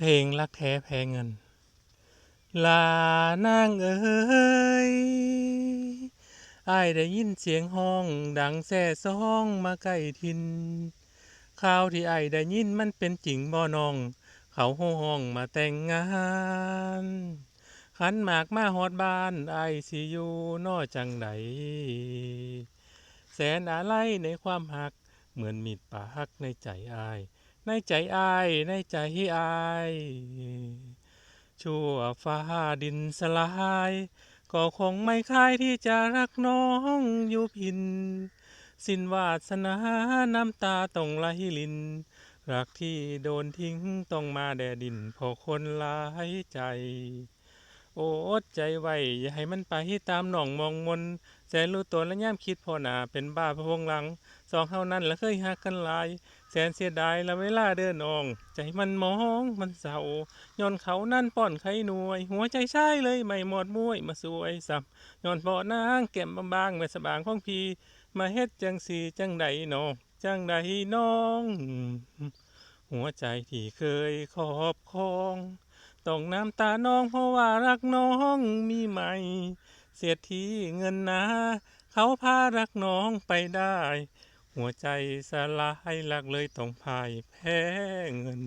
เพลงรักแท้แพ้เงิน ลานางเอ๋ยไอายได้ยินเสียงห้องดังแซ่ซ้องมาใกล้ทินข่าวที่ไอายได้ยินมันเป็นจริงบ่น้อง เขาห้องมาแต่งงานขันหมากมาฮอดบ้านไอายสิอยู่นอจังใดแสนอะไรในความหัก เหมือนมีดปาหักในใจอาย ในใจอายในใจอายชั่วฟ้าดินสลาย ก็คงไม่คายที่จะรักน้องอยู่พิน สิ้นวาสนาน้ำตาต้องไหลลิน รักที่โดนทิ้งต้องมาแดดินเพอคนหลายใจ โอ้อดใจไว้อย่าให้มันไปตามหนองมองมนแสนรู้ตัวและย่ำคิดพอหนาเป็นบ้าพะวงหลัง สองเฮานั้นและเคยหักกันลาย แสนเสียดายและเวลาเดินออง ใจมันมองมันเศร้าย้อนเขานั่นป้อนไข่หน่วย หัวใจใช่เลยไม่หมดมุ้ยมาสวยสับย้อนบ่อนางแก้มบางๆแม่สบางของพีมาเฮ็ดจังสีจังใดนองจังใดน้อง หัวใจที่เคยครอบครอง ต้องน้ำตาน้องเพราะว่ารักน้องมีไหม เสียทีเงินนาเขาพารักน้องไปได้ หัวใจสลายหลักเลยต้องพ่ายแพ้เงิน